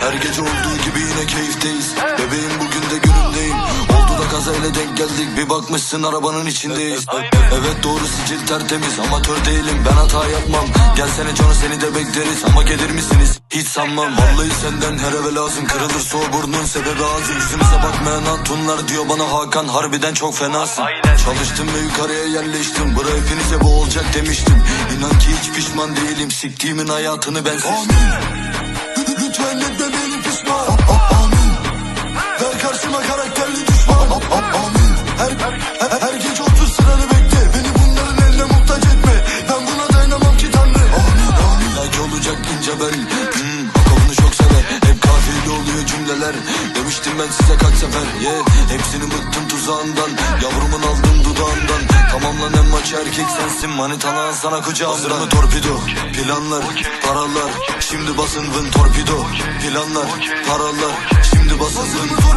Her gece olduğu gibi yine keyifteyiz. Bebeğim bugün de günündeyiz Oldu da kazayla denk geldik. Bir bakmışsın arabanın içindeyiz. Evet doğru sicil tertemiz. Amatör değilim. Ben hata yapmam. Gelsene canı seni de bekleriz. Ama gelir misiniz? Hiç sanmam. Vallahi senden her eve lazım. Kırılırsa o burnun sebebi ağzı Yüzümüze bakmayan hatunlar diyor bana Hakan. Harbiden çok fenasın. Çalıştım ve yukarıya yerleştim. Bura hepinize bu olacak demiştim. İnan ki hiç pişman değilim. Siktiğimin hayatını ben seçtim karşıma karakterli düşman? Amin. Her, her, her gece otur sıranı bekle. Beni bunların eline muhtaç etme. Ben buna dayanamam ki tanrı. Amin amin. Belki olacak ince bel hmm, Haka bunu çok sever. Hep kafiyeli oluyor cümleler. Demiştim ben size kaç sefer. Yeah. Hepsini bıktım tuzağından. Yavrumun aldım dudağından. Tamamlan en maç erkek sensin. Manitalan sana kucağımdan. Hazır mı torpido? Planlar paralar. Şimdi basın vın torpido. Planlar paralar. Şimdi basın vın